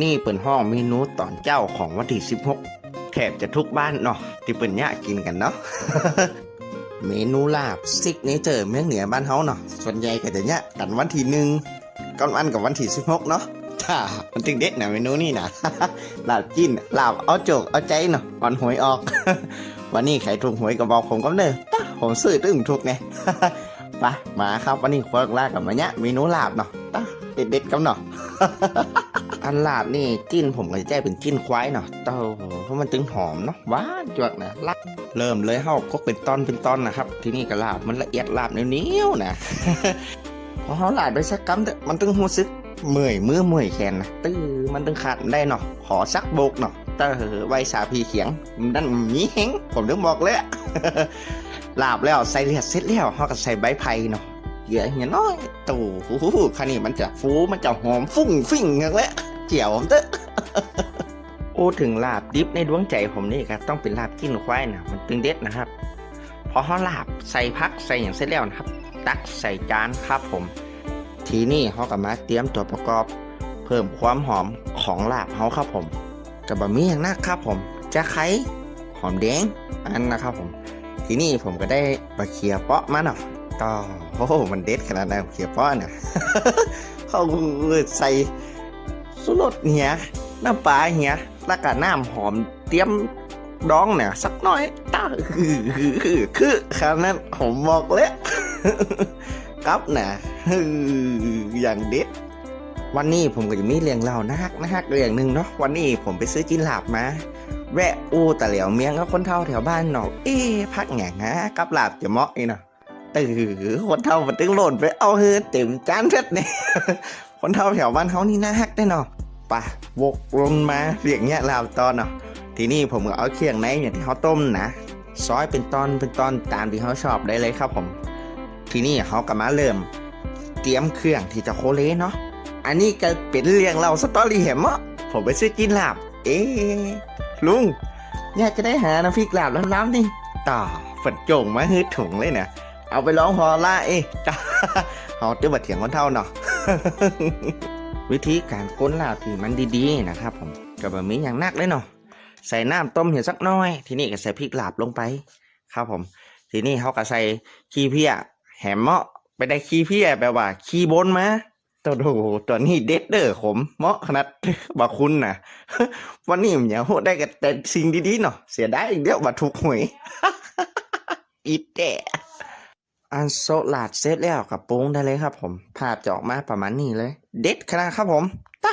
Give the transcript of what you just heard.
นี่เปิ่นห้องเมนูตอนเจ้าของวันที่16แถบจะทุกบ้านเนาะที่เปิ่นยะกินกันเนาะ เมนูลาบซิกเนเจอร์เมืองเหนือบ้านเฮาเนาะส่วนใหญ่ก็จะเนี่ยกันวันที่หนึ่งก่อนวันกับวันที่16เนาะถ้ามันถึงเด็ดนะเมนูนี่นะลาบจิ้นลาบเอาโจกเอาใจเนาะวันหวยออก วันนี้ใครถูกหวยก็บอกผมก็เด้อตะผมซื้อตึ้งถูกไงไปมาครับวันนี้ควักลากับมาเนี่ยเมนูลาบเนาะตะเด็ดๆกันเนาะ อันลาบนี่จิ้นผมก็จะแจ้เป็นจิ้นควายเนาะเต้าเพราะมันตึงหอมเนาะหวานจวกนะลาบเริ่มเลยเฮาก็เป็นตอนเป็นตอนนะครับ ที่นี่ก็ลาบมันละเอียดลาบเนี้ยวๆนะพอเฮาลาดไปสักกำเถอะมันตึงหูซึกเมื่อยมือเมื่อยแขนนะตื้อมันตึงขาดได้เนาะขอสักโบกเนาะเตอไว้สาพีเขียงนั่นมีเฮงผมถึงบอกเลยลาบแล้วใส่เลือดเสร็จแล้วเฮาก็ใส่ใบไผ่เนาะเหยื่อเหียน้อยตู่หูคันนี้มันจะฟูมันจะหอมฟุ้งฟิ่งอย่างแหละ เจียวผมเตอะโอ้ถึงลาบดิบในดวงใจผมนี่ครับต้องเป็นลาบกินควายนะมันตึงเด็ดนะครับพอเขาลาบใส่พักใส่อย่างเสร็จแล้วนะครับ ตักใส่จานครับผม ทีนี้เขาก็มาเตรียมตัวประกอบ เพิ่มความหอมของลาบเขาครับผมกับบะหมี่อย่างนักครับผม จะไข่หอมแดงอันนะครับผม ทีนี้ผมก็ได้บะเขียเปาะมาเนาะต่อโอ้โหมันเด็ดขนาดนั้นเขียวป้อนเนี่ยเขาใส่ สุรสเหียน้ำปลาเหียแล้วก็น้ำหอมเตรียมดองเนี่ยสักหน่อยตาคือคือคือคือขนาดนั้นผมบอกเลยครับนะอย่างเด็ดวันนี้ผมก็จะมีเรื่องเล่านะฮักนะฮักเรื่องหนึ่งเนาะวันนี้ผมไปซื้อจินหลาบมา แวะอูตะเหลียวเมียงกับคนเท่าแถวบ้านเนาะเอ๊พักแหงฮะกับหลาบจะเหมาะอีเนาะตื่อคนเท่ามันตึงหล่นไปเอาเฮือเต็มจานเพชรเนี่ยคนเท่าแถวบ้านเขานี่น่าฮักได้เนาะ ปะวกลงมาเรียงเงี้ยลาวตอนเนาะทีนี้ผมก็เอาเคียงในอย่างที่เขาต้มนะซอยเป็นตอนเป็นตอนตามที่เขาชอบได้เลยครับผม ทีนี้เขาก็มาเริ่ม เตรียมเครื่องที่จะโคเลเนาะอันนี้ก็เป็นเรื่องเราสตอรี่เหมะผมไปซื้อกินลาบ เอ๊ลุงเนี่ยจะได้หาน้ำพริกลาบล้ำๆนี่ต่อฝันโจงมาฮืดถุงเลยเนี่ยเอาไปร้องพอละเอ๊ะจ้าเอาเจ้าบัดเถียงคนเท่าเนาะ วิธีการก้นลาบที่มันดีๆนะครับผมกับแบบนี้อย่างนักเลยเนาะใส่น้ำต้มเหี่ยวสักน้อย ทีนี้ก็ใส่พริกลาบลงไปครับผม ทีนี้เขาก็ใส่ขี้เพี้ยแหมเมาะไปได้ขี้เพี้ยแปลว่า ขี้บนมาตัวโหตัวนี้เด็ดเด้อขมเมาะขนาดบาคุณนะวันนี้มันอย่าโหได้แต่สิ่งดีๆเนาะเสียดายอีกเดียวบัถูกหวยอีแต่ อันโซลาดเซตแล้วกับปรุงได้เลยครับผม ภาพจะออกมาประมาณนี้เลย เด็ดขนาดครับผมตะ